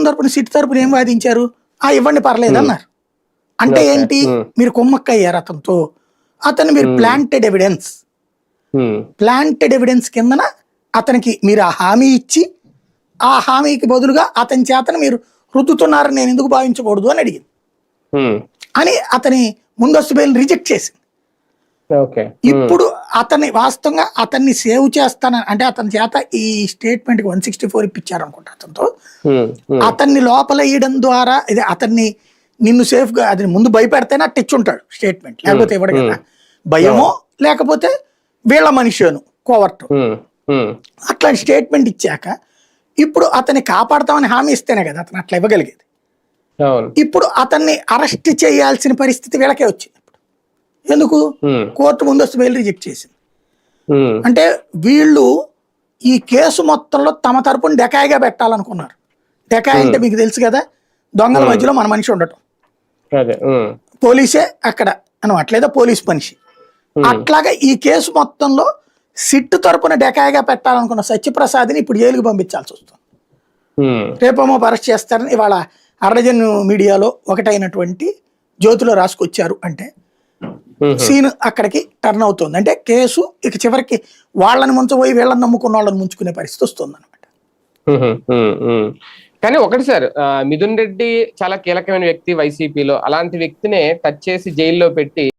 ప్రభుత్వం తరపున సిట్ తరపున ఏం వాదించారు? ఆ ఇవ్వండి పర్లేదు అన్నారు. అంటే. ఏంటి. మీరు కుమ్మక్క అయ్యారు అతనితో. అతను మీరు ప్లాంటెడ్ ఎవిడెన్స్ ప్లాంటెడ్ ఎవిడెన్స్ కిందన అతనికి మీరు ఆ హామీ ఇచ్చి ఆ హామీకి బదులుగా అతని చేతను మీరు రుద్దుతున్నారని నేను ఎందుకు భావించకూడదు అని అడిగింది. అని అతని ముందస్తు బెయిల్ రిజెక్ట్ చేసింది. ఇప్పుడు అతన్ని వాస్తవంగా అతన్ని సేవ్ చేస్తానని అంటే అతని చేత ఈ స్టేట్మెంట్ వన్ సిక్స్టీ ఫోర్ ఇప్పించారు అనుకుంటా అతనితో అతన్ని లోపల వేయడం ద్వారా ఇది అతన్ని నిన్ను సేఫ్గా అది ముందు భయపెడితేనే అట్ట ఇచ్చుంటాడు స్టేట్మెంట్ లేకపోతే ఇవ్వడు కదా భయమో లేకపోతే వీళ్ళ మనిషిను కోవర్ట్. అట్లాంటి స్టేట్మెంట్ ఇచ్చాక ఇప్పుడు అతన్ని కాపాడతామని హామీ ఇస్తేనే కదా అతను అట్లా ఇవ్వగలిగేది. ఇప్పుడు అతన్ని అరెస్ట్ చేయాల్సిన పరిస్థితి వీళ్ళకే వచ్చింది. ఎందుకు? కోర్టు ముందస్తు బెయిల్ రిజెక్ట్ చేసింది. అంటే వీళ్ళు ఈ కేసు మొత్తంలో తమ తరపున డెకాయిగా పెట్టాలనుకున్నారు. డెకాయ్ అంటే మీకు తెలుసు కదా దొంగల మధ్యలో మన మనిషి ఉండటం. పోలీసే అక్కడ అనమాట లేదా పోలీస్ మనిషి. అట్లాగా ఈ కేసు మొత్తంలో సిట్టు తరపున డెకాయిగా పెట్టాలనుకున్న సత్యప్రసాద్ని ఇప్పుడు జైలుకి పంపించాల్సి వస్తుంది. ఉమ్, రేపేమో అరెస్ట్ చేస్తారని ఇవాళ అర్రజన్ మీడియాలో ఒకటైనటువంటి జ్యోతిలో రాసుకొచ్చారు అంటే సీన్ అక్కడికి టర్న్ అవుతుంది. అంటే కేసు ఇక చివరికి వాళ్ళని ముంచబోయి వీళ్ళని నమ్ముకున్న వాళ్ళని ముంచుకునే పరిస్థితి వస్తుంది అనమాట. కానీ ఒకటి సార్ మిథున్ రెడ్డి చాలా కీలకమైన వ్యక్తి వైసీపీలో. అలాంటి వ్యక్తినే టచ్ చేసి జైల్లో పెట్టి